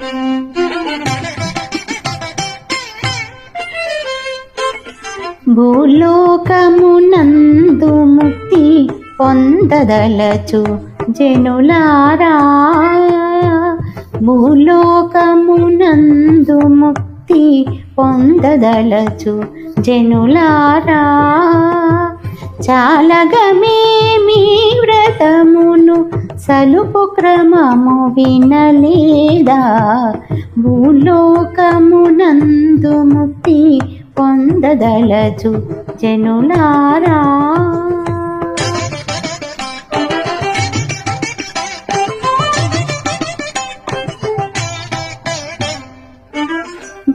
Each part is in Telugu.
భూలోకమునందు ముక్తి పొందదలచు జనులారా. భూలోకమునందు ముక్తి పొందదలచు జనులారా. చాలగమే మీ వ్రతము సలుపు క్రమము వినలేదా? భూలోకమునందు ముక్తి పొందదలచు జనులారా?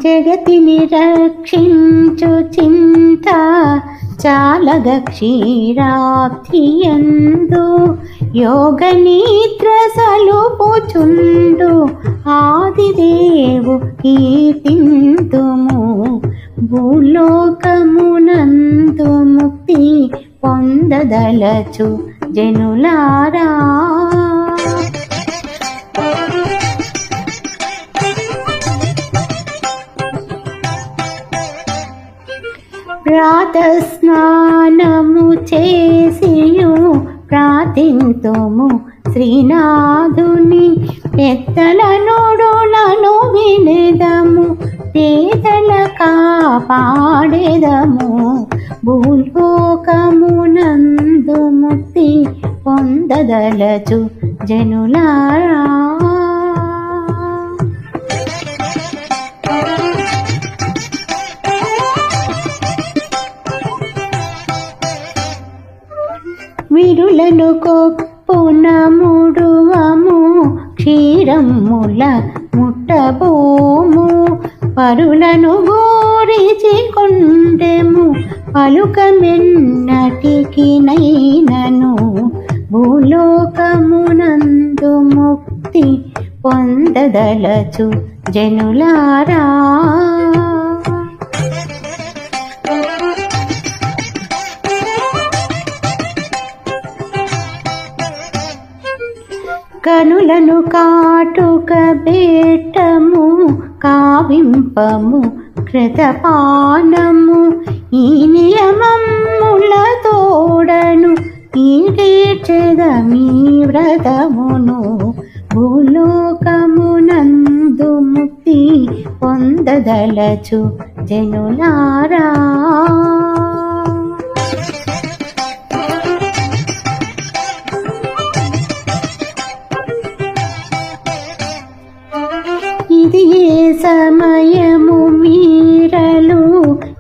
జగతిని రక్షించు చింత చాలగ క్షీరాబ్ధియందు యోగ నిద్ర సలుపుచుండు ఆదిదేవు కీర్తింతుము భూలోకమునందు ముక్తి పొందదలచు జనులారా. ప్రాతస్నానము చే ప్రార్థింతుము శ్రీనాథుని పెద్దల నోడులను వినెదము. పేదల కాపాడేదము. భూలోకమునందు ముక్తి పొందదలచు జనులారా. శరీరముల ముట్టబోము పరులను గోరిచి కొండెము పలుకమెన్నటికి నైనను భూలోకమునందు ముక్తి పొందదలచు జనులారా. కనులను కాటుక బేటము కావింపము కృతపానము ఈ నియమముల తోడను ఈడేర్చెదమీ వ్రతమును. భూలోకమునందు ముక్తి పొందదలచు జనులారా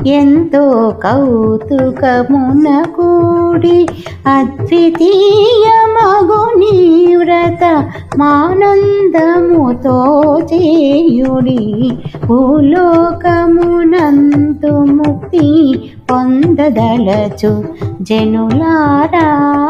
ఎంతో కౌతుకమున కూడి అద్వితీయ మగుని వ్రత మానందముతో చేయుడి. భూలోకమునందు ముక్తి పొందదలచు జనులారా.